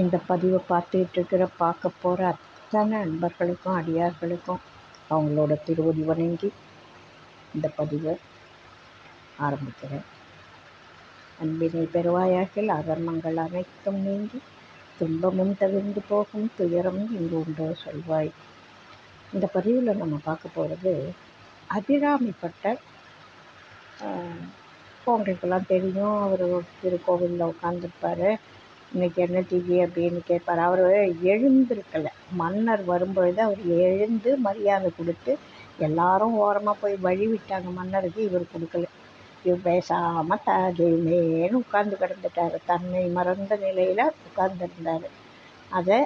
இந்த பதிவை பார்த்துக்கிட்டு இருக்கிற பார்க்க போகிற அத்தனை நண்பர்களுக்கும் அடியார்களுக்கும் அவங்களோட திருவடி வணங்கி இந்த பதிவை ஆரம்பிக்கிறேன். அன்பினை பெறுவாயாகில் அதர்மங்கள் அனைத்தும் நீங்கி துன்பமும் தவிர்ந்து போகும் துயரமும் இங்கு உண்டோ சொல்வாய். இந்த பதிவில் நம்ம பார்க்க போகிறது அபிராமிப்பட்ட உங்களுக்கெல்லாம் தெரியும். அவர் திருக்கோவிலில் உட்காந்துருப்பார் இன்றைக்கி என்ன டிவி அப்படின்னு கேட்பார். அவர் எழுந்திருக்கலை. மன்னர் வரும்பொழுது அவர் எழுந்து மரியாதை கொடுத்து எல்லாரும் ஓரமாக போய் வழி விட்டாங்க. மன்னருக்கு இவர் கொடுக்கல. இவர் பேசாமல் தகைமேன்னு உட்கார்ந்து கிடந்துட்டார். தன்னை மறந்த நிலையில் உட்கார்ந்துருந்தார். அதை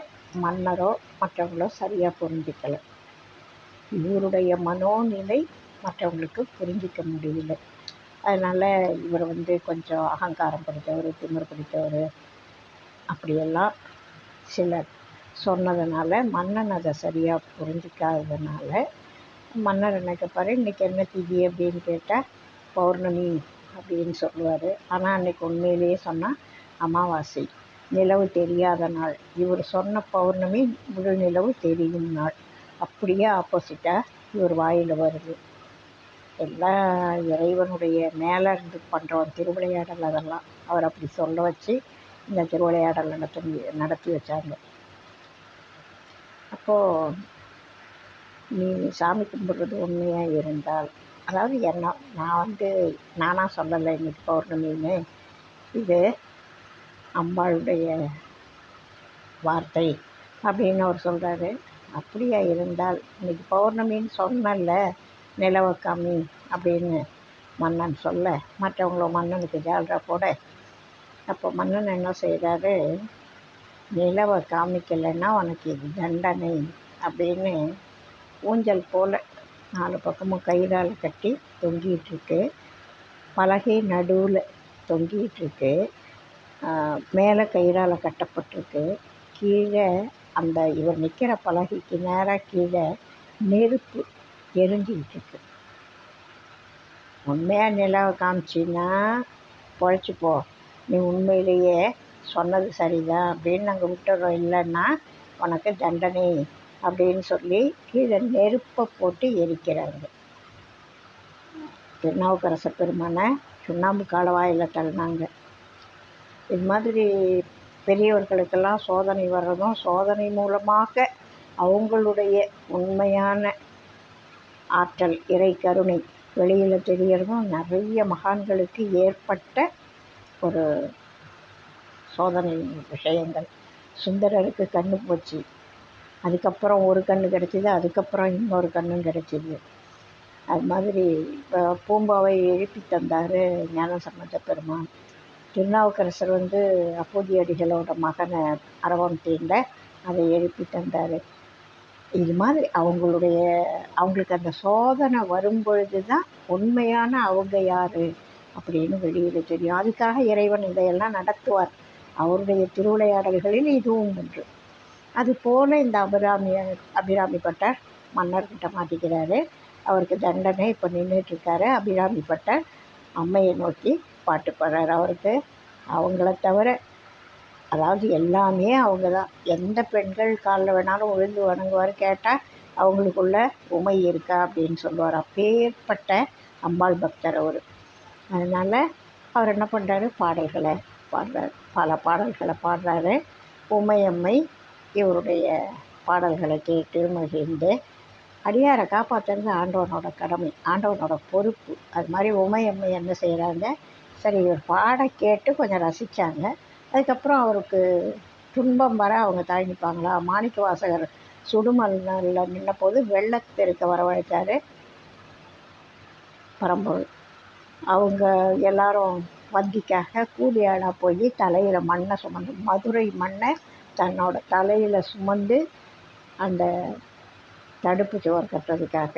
மன்னரோ மற்றவங்களோ சரியாக புரிஞ்சிக்கலை. இவருடைய மனோநிலை மற்றவங்களுக்கு புரிஞ்சிக்க முடியல. அதனால் இவர் வந்து கொஞ்சம் அகங்காரம் பிடித்தவர் திமிர் பிடித்தவர் அப்படியெல்லாம் சிலர் சொன்னதுனால மன்னன் அதை சரியாக புரிஞ்சிக்காததுனால மன்னர் என்ன இன்றைக்கி என்ன திதி? அப்படின்னு கேட்டால் பௌர்ணமி அப்படின்னு சொல்லுவார். ஆனால் அன்றைக்கி உண்மையிலேயே சொன்னால் அமாவாசை நிலவு தெரியாத நாள். இவர் சொன்ன பௌர்ணமி முழு நிலவு தெரியும் நாள். அப்படியே ஆப்போசிட்டாக இவர் வாயில் வருது. எல்லாம் இறைவனுடைய மேலே இருந்து பண்ணுறோம் திருவிளையாடல் அதெல்லாம். அவர் அப்படி சொல்ல வச்சு இந்த திருவிளையாடல் நடத்தி நடத்தி வச்சாங்க அப்போது நீ சாமி கும்பிட்றது உண்மையாக இருந்தால் அதாவது என்ன நான் வந்து நானாக சொல்லலை இன்னைக்கு பௌர்ணமின்னு இது அம்பாளுடைய வார்த்தை அப்படின்னு அவர் சொல்கிறாரு அப்படியா இருந்தால் இன்னைக்கு பௌர்ணமின்னு சொன்னல நிலவக்காமி அப்படின்னு மன்னன் சொல்ல மற்றவங்களும் மன்னனுக்கு ஜால்ரா போட அப்போ மன்னன் என்ன செய்கிறாரு நிலவை காமிக்கலைன்னா உனக்கு இது தண்டனை அப்படின்னு ஊஞ்சல் போல் நாலு பக்கமும் கயிறால் கட்டி தொங்கிகிட்ருக்கு பலகை நடுவில் தொங்கிகிட்ருக்கு மேலே கயிறால் கட்டப்பட்டிருக்கு. கீழே அந்த இவர் நிற்கிற பலகைக்கு நேராக கீழே நெருப்பு எரிஞ்சிக்கிட்டு இருக்கு உண்மையாக நிலவை காமிச்சின்னா பொழைச்சிப்போ நீ உண்மையிலேயே சொன்னது சரிதான். அப்படின்னு நாங்கள் விட்டுறோம். இல்லைன்னா உனக்கு தண்டனை அப்படின்னு சொல்லி கீழே நெருப்பை போட்டு எரிக்கிறாங்க. திருநாவுக்கரச பெருமானை சுண்ணாம்பு காலவாயில் தள்ளினாங்க. இது மாதிரி பெரியவர்களுக்கெல்லாம் சோதனை வர்றதும் சோதனை மூலமாக அவங்களுடைய உண்மையான ஆற்றல் இறை கருணை வெளியில் தெரியறதும் நிறைய மகான்களுக்கு ஏற்பட்ட ஒரு சோதனை விஷயங்கள். சுந்தரருக்கு கண்ணு போச்சு. அதுக்கப்புறம் ஒரு கண்ணு கிடச்சிது அதுக்கப்புறம் இன்னொரு கண்ணும் கிடச்சிது. அது மாதிரி இப்போ பூம்பாவை எழுப்பி தந்தார் ஞானசம்பந்த பெருமான். திருநாவுக்கரசர் வந்து அப்போதியடிகளோட மகனை அரவம் தீர்ந்த அதை எழுப்பி தந்தார். இது மாதிரி அவங்களுடைய அவங்களுக்கு அந்த சோதனை வரும்பொழுது தான் உண்மையான அவங்க யார்? அப்படின்னு வெளியில் தெரியும் அதுக்காக இறைவன் இதையெல்லாம் நடத்துவார்? அவருடைய திருவிளையாடல்களில் இதுவும் ஒன்று. அதுபோல் இந்த அபிராமி அபிராமிப்பட்ட மன்னர்கிட்ட மாட்டிக்கிறாரு. அவருக்கு தண்டனை இப்போ நின்றுட்டுருக்காரு அபிராமிப்பட்ட அம்மையை நோக்கி பாட்டு பாடுறாரு. அவருக்கு அவங்கள தவிர அதாவது எல்லாமே அவங்க தான் எந்த பெண்கள் காலில் வேணாலும் விழுந்து வணங்குவார் கேட்டால் அவங்களுக்குள்ள உமை இருக்கா அப்படின்னு சொல்லுவார். அப்பேற்பட்ட அம்பாள் பக்தர் அவர். அதனால் அவர் என்ன பண்ணுறாரு பாடல்களை பாடுறார். பல பாடல்களை பாடுறாரு. உமையம்மை இவருடைய பாடல்களை கேட்டு மகிழ்ந்து அடியாரை காப்பாற்றுறது ஆண்டவனோட கடமை ஆண்டவனோட பொறுப்பு. அது மாதிரி உமையம்மை என்ன செய்கிறாங்க சரி இவர் பாட கேட்டு கொஞ்சம் ரசித்தாங்க அதுக்கப்புறம் அவருக்கு துன்பம் வர அவங்க தாங்கிப்பாங்களா மாணிக்க வாசகர் சுடுமல்ல நின்ன போது வெள்ளப்பெருக்க வரவழைத்தார் பரம்பொருள். அவங்க எல்லாரும் வந்திக்காக கூலி ஆளாக போய் தலையில் மண்ணை சுமந்து மதுரை மண்ணை தன்னோட தலையில் சுமந்து அந்த தடுப்பு சுவர் கட்டுறதுக்காக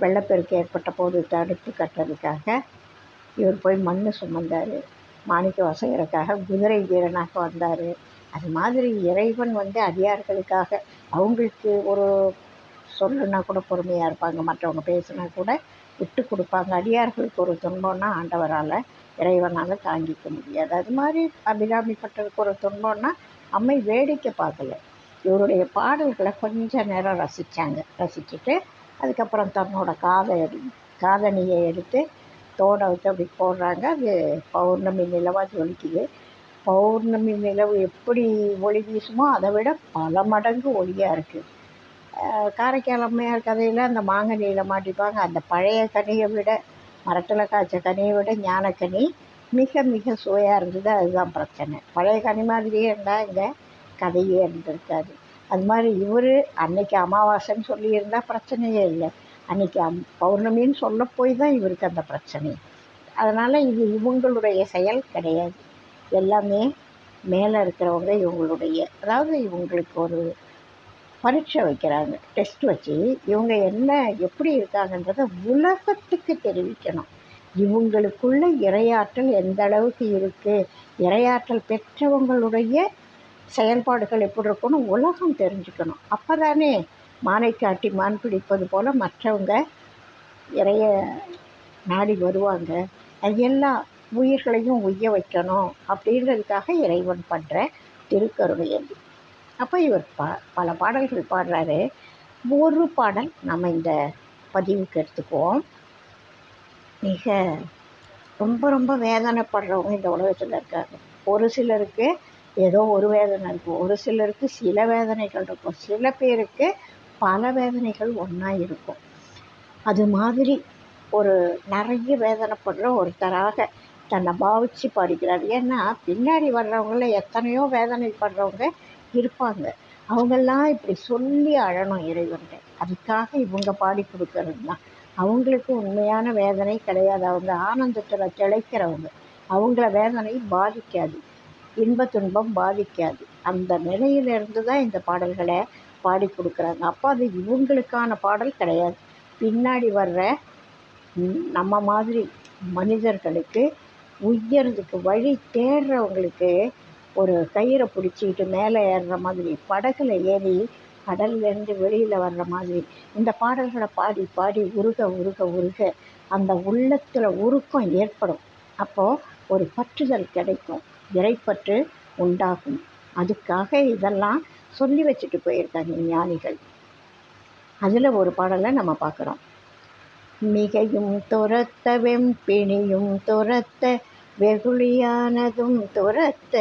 வெள்ளப்பெருக்கு ஏற்பட்ட போது தடுப்பு கட்டுறதுக்காக இவர் போய் மண் சுமந்தார். மாணிக்க வாசகருக்காக குதிரை வீரனாக வந்தார். அது மாதிரி இறைவன் வந்து அதிகாரிகளுக்காக அவங்களுக்கு ஒரு சொல்லுன்னா கூட பொறுமையாக இருப்பாங்க. மற்றவங்க பேசுனா கூட விட்டு கொடுப்பாங்க. அடியார்களுக்கு ஒரு துன்பம்னா ஆண்டவரால் இறைவனால் தாங்கிக்க முடியாது. அது மாதிரி அபிராமிப்பட்டதுக்கு ஒரு துன்பம்னா அம்மை வேடிக்கை பார்க்கல. இவருடைய பாடல்களை கொஞ்ச நேரம் ரசித்தாங்க ரசிச்சுட்டு அதுக்கப்புறம் தன்னோட காதை காதணியை எடுத்து தோடை வச்சு அப்படி போடுறாங்க. அது பௌர்ணமி நிலவாக ஒழிக்குது பௌர்ணமி நிலவு எப்படி ஒளி வீசுமோ அதை விட பல மடங்கு ஒளியாக இருக்குது காரைக்கால் அம்மையார் கதையில் அந்த மாங்கனியில் மாட்டிப்பாங்க. அந்த பழைய கனியை விட மரத்தில் காய்ச்ச கனியை விட ஞானக்கனி மிக மிக சுவையாக இருந்தது. அதுதான் பிரச்சனை. பழைய கனி மாதிரியே இருந்தால் இங்கே கதையே இருந்திருக்காது. அது மாதிரி இவர் அன்னைக்கு அமாவாசைன்னு சொல்லியிருந்தால் பிரச்சனையே இல்லை. அன்னைக்கு அம் பௌர்ணமின்னு சொல்ல போய் தான் இவருக்கு அந்த பிரச்சனை. அதனால் இது இவங்களுடைய செயல் கிடையாது. எல்லாமே மேலே இருக்கிறவங்க இவங்களுடைய அதாவது இவங்களுக்கு ஒரு பரீட்சை வைக்கிறாங்க டெஸ்ட் வச்சு இவங்க என்ன எப்படி இருக்காங்கன்றதை உலகத்துக்கு தெரிவிக்கணும். இவங்களுக்குள்ள இரையாற்றல் எந்த அளவுக்கு இருக்குது இரையாற்றல் பெற்றவங்களுடைய செயல்பாடுகள் எப்படி இருக்குன்னு உலகம் தெரிஞ்சுக்கணும். அப்போ தானே மானை காட்டி மான் பிடிப்பது போல் மற்றவங்க இறைய நாடி வருவாங்க. அது எல்லா உயிர்களையும் உய்ய வைக்கணும் அப்படின்றதுக்காக இறைவன் பண்ணுற திருக்கருணை அப்போ இவர் ப பல பாடல்கள் பாடுறாரு. ஒரு பாடல் நம்ம இந்த பதிவுக்கு எடுத்துக்குவோம். மிக ரொம்ப ரொம்ப வேதனைப்படுறவங்க இந்த உலகத்தில் இருக்காங்க. ஒரு சிலருக்கு ஏதோ ஒரு வேதனை இருக்கும். ஒரு சிலருக்கு சில வேதனைகள் இருக்கும். சில பேருக்கு பல வேதனைகள் ஒன்றா இருக்கும். அது மாதிரி ஒரு நிறைய வேதனைப்படுற ஒருத்தராக தன்னை பாவிச்சு பாடிக்கிறார். ஏன்னா பின்னாடி வர்றவங்கள எத்தனையோ வேதனைப்படுறவங்க இருப்பாங்க. அவங்கெல்லாம் இப்படி சொல்லி அழணும் இறைவன்கிட்ட. அதுக்காக இவங்க பாடி கொடுக்கறது தான் அவங்களுக்கு உண்மையான வேதனை கிடையாது. அவங்க ஆனந்தத்தில் திளைக்கிறவங்க. அவங்கள வேதனை பாதிக்காது. இன்ப துன்பம் பாதிக்காது. அந்த நிலையிலிருந்து தான் இந்த பாடல்களை பாடி கொடுக்குறாங்க. அப்போ அது இவங்களுக்கான பாடல் கிடையாது. பின்னாடி வர்ற நம்ம மாதிரி மனிதர்களுக்கு உயர்றதுக்கு வழி தேடுறவங்களுக்கு ஒரு கயிறை பிடிச்சிக்கிட்டு மேலே ஏறுற மாதிரி படகுல ஏறி கடல்லேருந்து வெளியில் வர்ற மாதிரி இந்த பாடல்களை பாடி பாடி உருக உருக உருக அந்த உள்ளத்தில் உருக்கம் ஏற்படும். அப்போது ஒரு பற்றுதல் கிடைக்கும் இறைப்பற்று உண்டாகும். அதுக்காக இதெல்லாம் சொல்லி வச்சுட்டு போயிருக்காங்க ஞானிகள். அதில் ஒரு பாடலை நம்ம பார்க்குறோம். மிகையும் துரத்த வெம்பிணியும் துரத்த வெகுளியானதும் துரத்த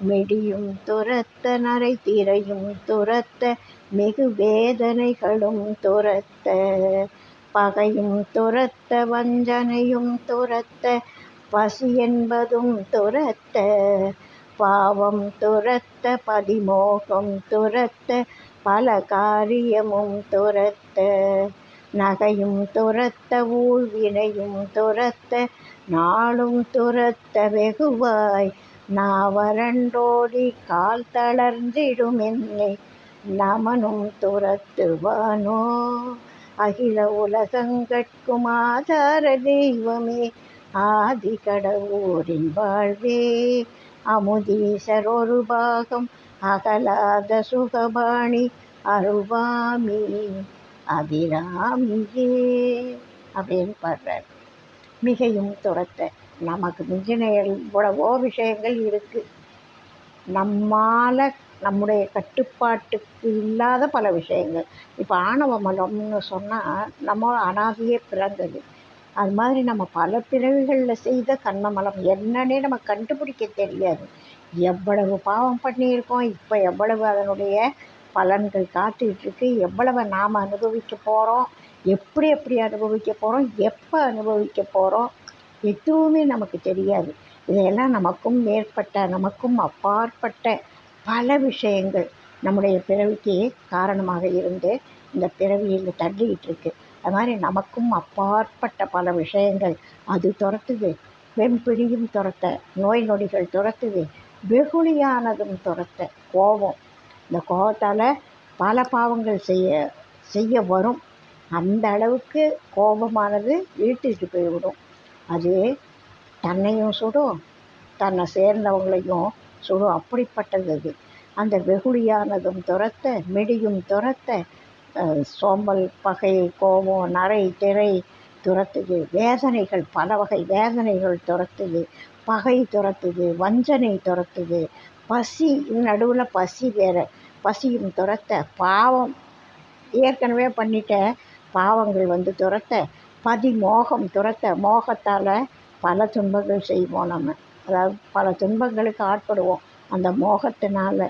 மெடியும் துரத்த நரை திரையும் துரத்த மிகு வேதனைகளும் துரத்த பகையும் துரத்த வஞ்சனையும் துரத்த பசி என்பதும் துரத்த பாவம் துரத்த பதிமோகம் துரத்த பல காரியமும் துரத்த நகையும் துரத்த ஊழ்வினையும் துரத்த நாளும் துரத்த வெகுவாய். நாவரண்டோடி கால் தளர்ந்திடும் என்னை நமனும் துரத்துவானோ? அகில உலகங்கட்கும் ஆதார தெய்வமே ஆதி கடவுரின் வாழ்வே. அமுதீசர் ஒரு பாகம் அகலாத சுகபாணி அருள்வாமி. அபிராமியே அப்படின்னு பாடுறார். மிகையும் துரத்த நமக்கு மிஞ்சின எவ்வளவோ விஷயங்கள் இருக்குது நம்மால் நம்முடைய கட்டுப்பாட்டுக்கு இல்லாத பல விஷயங்கள். இப்போ ஆணவ மலம்னு சொன்னால் நம்ம அனாதையே பிறந்தது. அது மாதிரி நம்ம பல பிறவிகளில் செய்த கர்மமலம் என்னன்னே நம்ம கண்டுபிடிக்க தெரியாது. எவ்வளவு பாவம் பண்ணியிருக்கோம் இப்போ எவ்வளவு அதனுடைய பலன்கள் காத்துக்கிட்டுருக்கு. எவ்வளவு நாம் அனுபவிக்க போகிறோம் எப்படி எப்படி அனுபவிக்க போகிறோம் எப்போ அனுபவிக்க போகிறோம் எதுவுமே நமக்கு தெரியாது. இதையெல்லாம் நமக்கும் மேற்பட்ட நமக்கும் அப்பாற்பட்ட பல விஷயங்கள் நம்முடைய பிறவிக்கு காரணமாக இருந்து இந்த பிறவியில் தள்ளிக்கிட்டு இருக்கு அது மாதிரி நமக்கும் அப்பாற்பட்ட பல விஷயங்கள். அது துரத்துது. வெம்பிடியும் துரத்த நோய் நொடிகள் துரத்துது. வெகுளியானதும் துரத்த கோபம் இந்த கோபத்தால் பல பாவங்கள் செய்ய செய்ய வரும். அந்த அளவுக்கு கோபமானது வீட்டுக்கு போய்விடும். அது தன்னையும் சுடும் தன்னை சேர்ந்தவங்களையும் சுடும். அப்படிப்பட்டது அது. அந்த வெகுளியானதும் துரத்த மெடியும் துரத்த சோம்பல் பகை கோபம் நரை திரை துரத்துது. வேதனைகள் பல வகை வேதனைகள் துரத்துது. பகை துரத்துது. வஞ்சனை துரத்துது. பசி நடுவில் பசி வேறு. பசியும் துரத்த பாவம். ஏற்கனவே பண்ணிட்ட பாவங்கள் வந்து துரத்த பதி மோகம் துரத்த மோகத்தால் பல துன்பங்கள் செய்வோம் நம்ம. அதாவது பல துன்பங்களுக்கு ஆட்படுவோம். அந்த மோகத்தினால்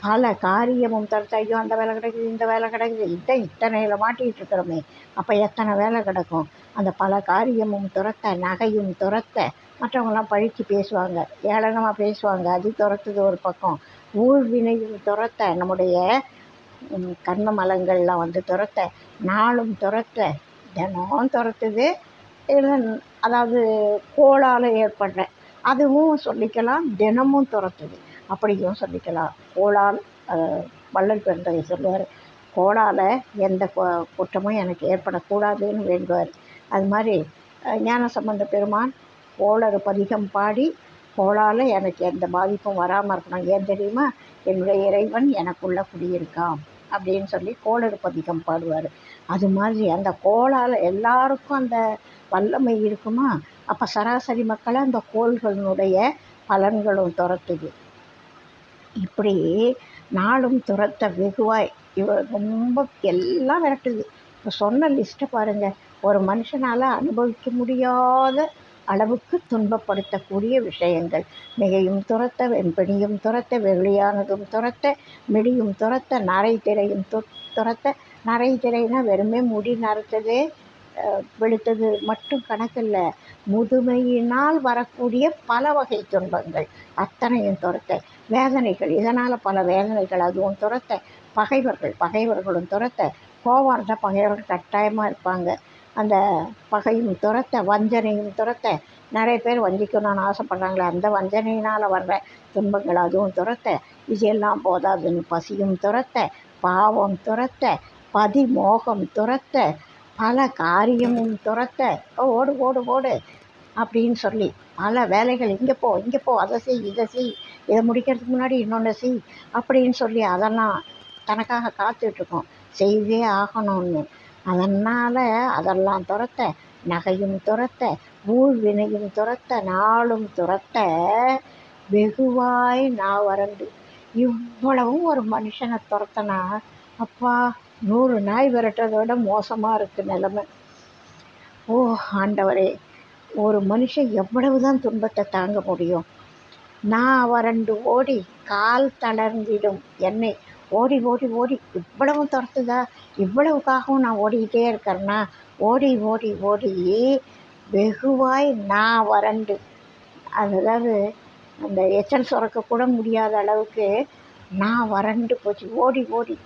பல காரியமும் துரத்த ஐயோ அந்த வேலை கிடைக்குது இந்த வேலை கிடைக்குது இதை இத்தனையில் மாட்டிகிட்டு இருக்கிறோமே. அப்போ எத்தனை வேலை கிடக்கும்? அந்த பல காரியமும் துரத்த நகையும் துரத்த மற்றவங்களாம் பழித்து பேசுவாங்க. ஏளனமாக பேசுவாங்க. அது துரத்துது ஒரு பக்கம். ஊழ்வினை துரத்த நம்முடைய ம், கர்ம மலங்கள்லாம் வந்து துரத்த நாளும் துரத்த தினம் துரத்துது. இல்லை அதாவது கோளால் ஏற்படுற அதுவும் சொல்லிக்கலாம் தினமும் துரத்துது. அப்படியும் சொல்லிக்கலாம். கோளால் வள்ளல் பெருந்தகை சொல்லுவார் கோளால் எந்த குற்றமும் எனக்கு ஏற்படக்கூடாதுன்னு வேண்டுவார். அது மாதிரி ஞான சம்பந்த பெருமான் கோளறு பதிகம் பாடி கோளால் எனக்கு எந்த பாதிப்பும் வராமல் இருக்கணும். ஏன் தெரியுமா? என்னுடைய இறைவன் எனக்குள்ளே குடியிருக்கான் அப்படின்னு சொல்லி கோளறு பதிகம் பாடுவார். அது மாதிரி அந்த கோளால் எல்லாருக்கும் அந்த வல்லமை இருக்குமா? அப்போ சராசரி மக்களை அந்த கோள்களினுடைய பலன்களும் துரத்துது. இப்படி நாளும் துரத்த வெகுவாய். இவ ரொம்ப எல்லாம் விரட்டுது. இப்போ சொன்ன லிஸ்ட்டை பாருங்கள் ஒரு மனுஷனால் அனுபவிக்க முடியாத அளவுக்கு துன்பப்படுத்தக்கூடிய விஷயங்கள். மிகையும் துரத்த வெண்பணியும் துரத்த வெகுளியானதும் துரத்த மிடியும் துரத்த நரை திரையும் துரத்த நரை திரைனா வெறுமே முடி நரைத்தது வெளுத்தது மட்டும் கணக்கில்ல. முதுமையினால் வரக்கூடிய பல வகை துன்பங்கள். அத்தனையும் துரத்த வேதனைகள். இதனால் பல வேதனைகள். அதுவும் துரத்த பகைவர்கள். பகைவர்களும் துரத்த கோவம் பகைவர்கள் கட்டாயமாக இருப்பாங்க. அந்த பகையும் துரத்த வஞ்சனையும் துரத்த நிறைய பேர் வஞ்சிக்கணும்னு ஆசைப்பட்றாங்களே அந்த வஞ்சனையினால் வர்ற துன்பங்கள் அதுவும் துரத்த இது எல்லாம் போதாதுன்னு பசியும் துரத்த பாவம் துரத்த பதி மோகம் துரத்த பல காரியமும் துரத்த ஓடு ஓடு ஓடு அப்படின்னு சொல்லி பல வேலைகள் இங்கே போ இங்கே போ அதை செய் இதை செய் இதை முடிக்கிறதுக்கு முன்னாடி இன்னொன்று செய் அப்படின்னு சொல்லி அதெல்லாம் தனக்காக காத்துட்ருக்கோம் செய்தே ஆகணும்னு அதனால் அதெல்லாம் துரத்த நகையும் துரத்த ஊழ்வினையும் துரத்த நாளும் துரத்த வெகுவாய் நான் வறண்டு. இவ்வளவும் ஒரு மனுஷனை துரத்தனா அப்பா நூறு நாய் விரட்டுறதை விட மோசமாக இருக்குது நிலமை. ஓ ஆண்டவரே ஒரு மனுஷன் எவ்வளவு தான் துன்பத்தை தாங்க முடியும். நான் வறண்டு ஓடி கால் தளர்ந்திடும் என்னை. ஓடி ஓடி ஓடி இவ்வளவும் துரத்துதா? இவ்வளவுக்காகவும் நான் ஓடிக்கிட்டே இருக்கிறேன்னா ஓடி ஓடி ஓடி வெகுவாய் நான் வறண்டு. அதாவது அந்த எச்சல் சுரக்க கூட முடியாத அளவுக்கு நான் வறண்டு போச்சு. ஓடி ஓடி.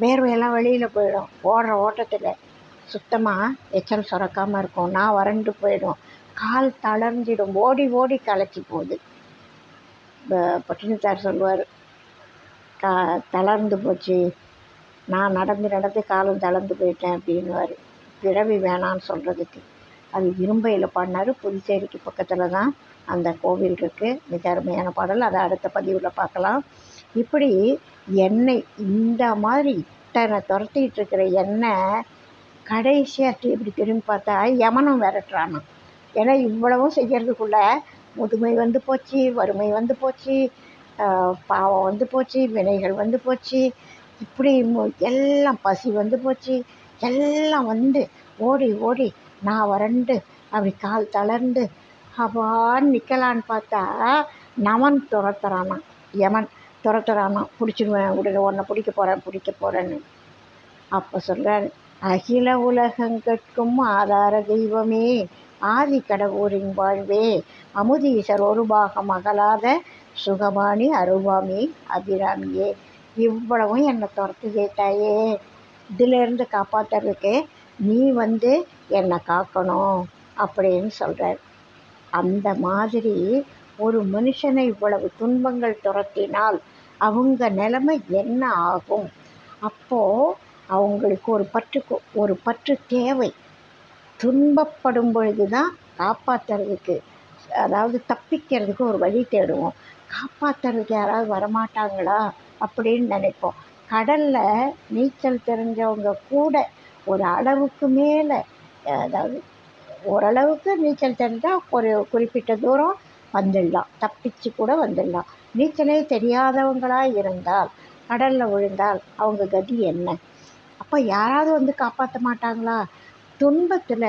வேர்வையெல்லாம் வெளியில் போயிடும். ஓடுற ஓட்டத்தில் சுத்தமாக எச்சல் சுரக்காமல் இருக்கும். நான் வறண்டு போயிடும். கால் தளர்ந்திடும். ஓடி ஓடி களைச்சி போகுது. ப- பட்டினத்தார் சொல்லுவார். க தளர்ந்து போச்சு. நான் நடந்து நடந்து காலம் தளர்ந்து போயிட்டேன் அப்படின்னுவார். பிறவி வேணான்னு சொல்கிறதுக்கு அது விரும்பையில் பாடினார். புதுச்சேரிக்கு பக்கத்தில் தான் அந்த கோவில் இருக்குது மிக அருமையான பாடல். அதை அடுத்த பதிவில் பார்க்கலாம். இப்படி எண்ணெய் இந்த மாதிரி இத்தனை துரத்திக்கிட்டு இருக்கிற எண்ணெய் கடைசியாக இப்படி திரும்பி பார்த்தா யமனும் விரட்டுறானா? ஏன்னா இவ்வளவும் செய்கிறதுக்குள்ள முதுமை வந்து போச்சு வறுமை வந்து போச்சு பாவம் வந்து போச்சு வினைகள் வந்து போச்சு இப்படி எல்லாம் பசி வந்து போச்சு. எல்லாம் வந்து ஓடி ஓடி நான் வறண்டு அப்படி கால் தளர்ந்து அப்பான்னு நிற்கலான்னு பார்த்தா நமன் துரத்துறானான் யமன் துரத்துறானான் பிடிச்சிடுவேன் உடனே உன்னை பிடிக்க போகிறேன் பிடிக்க போகிறேன்னு அப்போ சொல்கிறார் அகில உலகங்கட்கும் ஆதார தெய்வமே ஆதி கடவுரின் வாழ்வே அமுதீசர் ஒரு பாகம் அகலாத சுகமானி அருவாமி அபிராமியே இவ்வளவும் என்னை துரத்துதே கேட்டாயே. இதிலேருந்து காப்பாற்றுறதுக்கு நீ வந்து என்னை காக்கணும் அப்படின்னு சொல்கிறார் அந்த மாதிரி ஒரு மனுஷனை இவ்வளவு துன்பங்கள் துரத்தினால் அவங்க நிலைமை என்ன ஆகும்? அப்போது அவங்களுக்கு ஒரு பற்றுக்கு ஒரு பற்று தேவை. துன்பப்படும் பொழுது தான் காப்பாற்றுறதுக்கு அதாவது தப்பிக்கிறதுக்கு ஒரு வழி தேடுவோம். காப்பாற்றுறதுக்கு யாராவது வரமாட்டாங்களா? அப்படின்னு நினைப்போம். கடலில் நீச்சல் தெரிஞ்சவங்க கூட ஒரு அளவுக்கு மேலே அதாவது ஓரளவுக்கு நீச்சல் தெரிஞ்சால் ஒரு குறிப்பிட்ட தூரம் வந்துடலாம். தப்பிச்சு கூட வந்துடலாம். நீச்சலே தெரியாதவங்களாக இருந்தால் கடலில் விழுந்தால் அவங்க கதி என்ன? அப்போ யாராவது வந்து காப்பாற்ற மாட்டாங்களா? துன்பத்தில்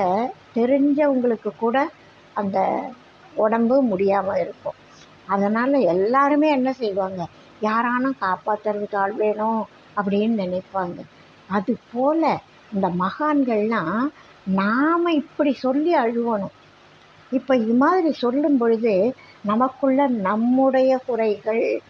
தெரிஞ்சவங்களுக்கு கூட அந்த உடம்பு முடியாமல் இருக்கும். அதனால் எல்லாருமே என்ன செய்வாங்க? யாரானும் காப்பாற்றுறதுக்கு ஆள் வேணும் அப்படின்னு நினைப்பாங்க. அது போல் இந்த மகான்கள்லாம் நாம் இப்படி சொல்லி அழுவணும். இப்போ இது மாதிரி சொல்லும் பொழுது நமக்குள்ள நம்முடைய குறைகள்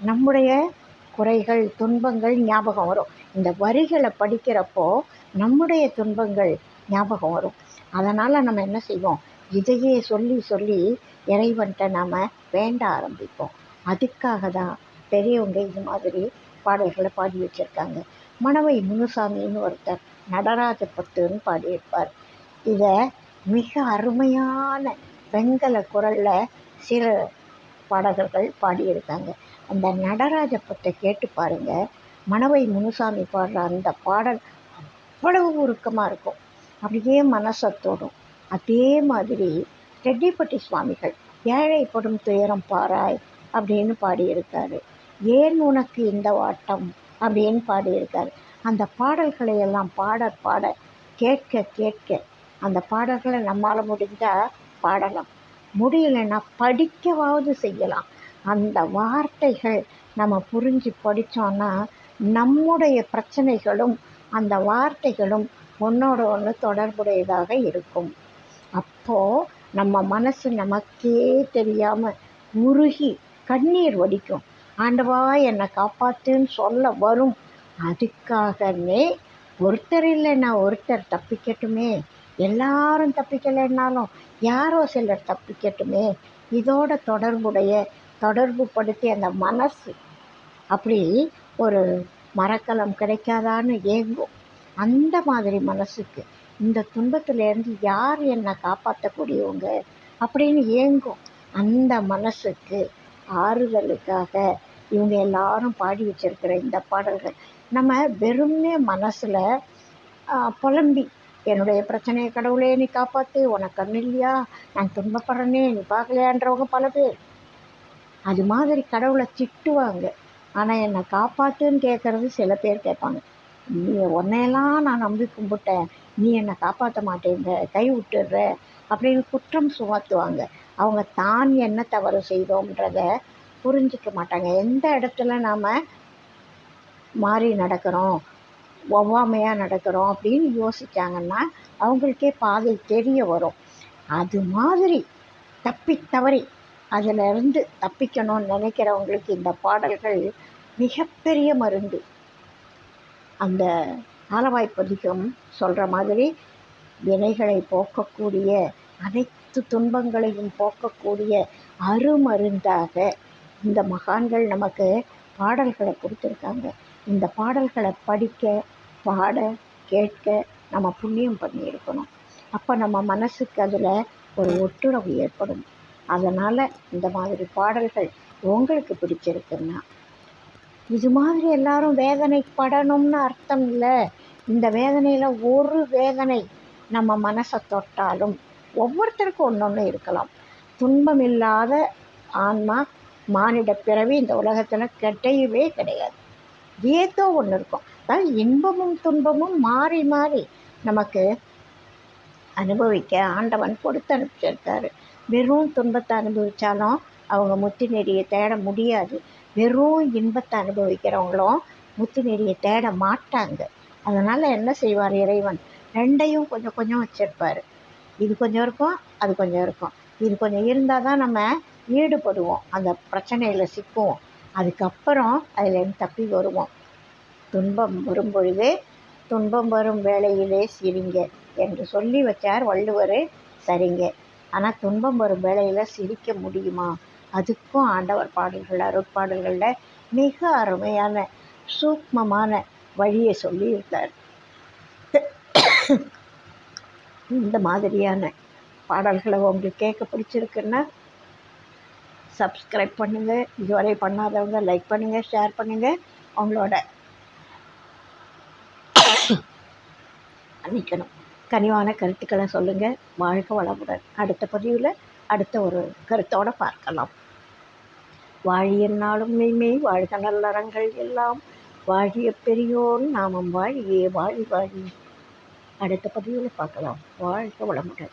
நம்முடைய குறைகள் துன்பங்கள் ஞாபகம் வரும். இந்த வரிகளை படிக்கிறப்போ நம்முடைய துன்பங்கள் ஞாபகம் வரும். அதனால் நம்ம என்ன செய்வோம்? இதையே சொல்லி சொல்லி இறைவன்கிட்ட நாம் வேண்ட ஆரம்பிப்போம். அதுக்காக தான் பெரியவங்க இது மாதிரி பாடல்களை பாடி வச்சுருக்காங்க. மணவை முனுசாமின்னு ஒருத்தர் நடராஜ பத்துன்னு பாடியிருப்பார். இதை மிக அருமையான வெண்கல குரலில் சில பாடகர்கள் பாடியிருக்காங்க. அந்த நடராஜ பத்தை கேட்டு பாருங்கள் மணவை முனுசாமி பாடுற அந்த பாடல் அவ்வளவு உருக்கமாக இருக்கும். அப்படியே மனசை தொடும். அதே மாதிரி ரெட்டிப்பட்டி சுவாமிகள் ஏழைப்படும் துயரம் பாராய் அப்படின்னு பாடியிருக்காரு. ஏன் உனக்கு இந்த வாட்டம் அப்படின்னு பாடியிருக்காரு. அந்த பாடல்களை எல்லாம் பாட பாட கேட்க கேட்க அந்த பாடல்களை நம்மால் முடிஞ்சால் பாடலாம். முடியலைன்னா படிக்கவாவது செய்யலாம். அந்த வார்த்தைகள் நம்ம புரிஞ்சு படித்தோன்னா நம்முடைய பிரச்சனைகளும் அந்த வார்த்தைகளும் ஒன்றோட ஒன்று தொடர்புடையதாக இருக்கும். அப்போது நம்ம மனசு நமக்கே தெரியாமல் உருகி கண்ணீர் வடிக்கும். ஆண்டவா என்னை காப்பாற்றுன்னு சொல்ல வரும். அதுக்காகவே ஒருத்தர் இல்லைன்னா ஒருத்தர் தப்பிக்கட்டுமே. எல்லாரும் தப்பிக்கலைன்னாலும் யாரோ சிலர் தப்பிக்கட்டுமே. இதோட தொடர்புடைய தொடர்பு படுத்தி அந்த மனசு அப்படி ஒரு மரக்கலம் கிடைக்காதான்னு ஏங்கும். அந்த மாதிரி மனசுக்கு இந்த துன்பத்திலேருந்து யார் என்னை காப்பாற்றக்கூடியவங்க அப்படின்னு ஏங்கும். அந்த மனசுக்கு ஆறுதலுக்காக இவங்க எல்லாரும் பாடி வச்சிருக்கிற இந்த பாடல்கள். நம்ம வெறும்னே மனசில் புலம்பி என்னுடைய பிரச்சனையை கடவுளே நீ காப்பாற்று உனக்கு கண் இல்லையா? நான் துன்பப்படுறேனே நீ பார்க்கலையான்றவங்க பல பேர். அது மாதிரி கடவுளை திட்டுவாங்க. ஆனால் என்னை காப்பாற்றுன்னு கேட்குறது சில பேர் கேட்பாங்க. நீ உன்னையெல்லாம் நான் நம்பி கும்பிட்டேன். நீ என்னை காப்பாற்ற மாட்டேங்க கை விட்டுடுற அப்படின்னு குற்றம் சுமத்துவாங்க. அவங்க தான் என்ன தவறு செய்தோம்ன்றத புரிஞ்சிக்க மாட்டாங்க. எந்த இடத்துல நாம் மாறி நடக்கிறோம் ஒவ்வாமையாக நடக்கிறோம் அப்படின்னு யோசித்தாங்கன்னா அவங்களுக்கே பாதை தெரிய வரும். அது மாதிரி தப்பி தவறி அதிலிருந்து தப்பிக்கணும்னு நினைக்கிறவங்களுக்கு இந்த பாடல்கள் மிகப்பெரிய மருந்து. அந்த ஆலவாய்ப்பதிகம் சொல்கிற மாதிரி வினைகளை போக்கக்கூடிய அனைத்து துன்பங்களையும் போக்கக்கூடிய அருமருந்தாக இந்த மகான்கள் நமக்கு பாடல்களை கொடுத்துருக்காங்க. இந்த பாடல்களை படிக்க பாட கேட்க நம்ம புண்ணியம் பண்ணியிருக்கணும் அப்போ நம்ம மனசுக்கு அதில் ஒரு ஒட்டுறவு ஏற்படும். அதனால் இந்த மாதிரி பாடல்கள் உங்களுக்கு பிடிச்சிருக்குன்னா இது மாதிரி எல்லாரும் வேதனைப்படணும்னு அர்த்தம் இல்லை. இந்த வேதனையில் ஒரு வேதனை நம்ம மனசை தொட்டாலும் ஒவ்வொருத்தருக்கும் ஒன்று ஒன்று இருக்கலாம். துன்பம் இல்லாத ஆன்மா மானிட பிறவி இந்த உலகத்தில் கெட்டையவே கிடையாது. ஏதோ ஒன்று இருக்கும். அதாவது இன்பமும் துன்பமும் மாறி மாறி நமக்கு அனுபவிக்க ஆண்டவன் கொடுத்து அனுப்பிச்சிருக்காரு. வெறும் துன்பத்தை அனுபவித்தாலும் அவங்க முத்து நெறியை தேட முடியாது. வெறும் இன்பத்தை அனுபவிக்கிறவங்களும் முத்து நெறியை தேட மாட்டாங்க. அதனால் என்ன செய்வார் இறைவன்? ரெண்டையும் கொஞ்சம் கொஞ்சம் வச்சுருப்பார். இது கொஞ்சம் இருக்கும் அது கொஞ்சம் இருக்கும். இது கொஞ்சம் இருந்தால் தான் நம்ம ஈடுபடுவோம். அந்த பிரச்சனையில் சிக்குவோம். அதுக்கப்புறம் அதிலேருந்து தப்பி வருவோம். துன்பம் வரும்பொழுது துன்பம் வரும் வேலையிலே சிரிங்க என்று சொல்லி வச்சார் வள்ளுவர் சரிங்க. ஆனால் துன்பம் வரும் வேலையில் சிரிக்க முடியுமா? அதுக்கும் ஆண்டவர் பாடல்கள் அருட்பாடல்களில் மிக அருமையான சூக்மமான வழியை சொல்லியிருக்கார். இந்த மாதிரியான பாடல்களை உங்களுக்கு கேட்க பிடிச்சிருக்குன்னா சப்ஸ்கிரைப் பண்ணுங்கள் இதுவரை பண்ணாதவங்க லைக் பண்ணுங்கள் ஷேர் பண்ணுங்கள் அவங்களோட நிற்கணும் கனிவான கருத்துக்களை சொல்லுங்கள் வாழ்க வளமுடன். அடுத்த பதிவில் அடுத்த ஒரு கருத்தோடு பார்க்கலாம். வாழிய நாளும் மெய்மை வாழ்க நல்லறங்கள் எல்லாம். வாழிய பெரியோர் நாமம் வாழியே வாழி வாழி. அடுத்த பதிவில் பார்க்கலாம். வாழ்க வளமுடன்.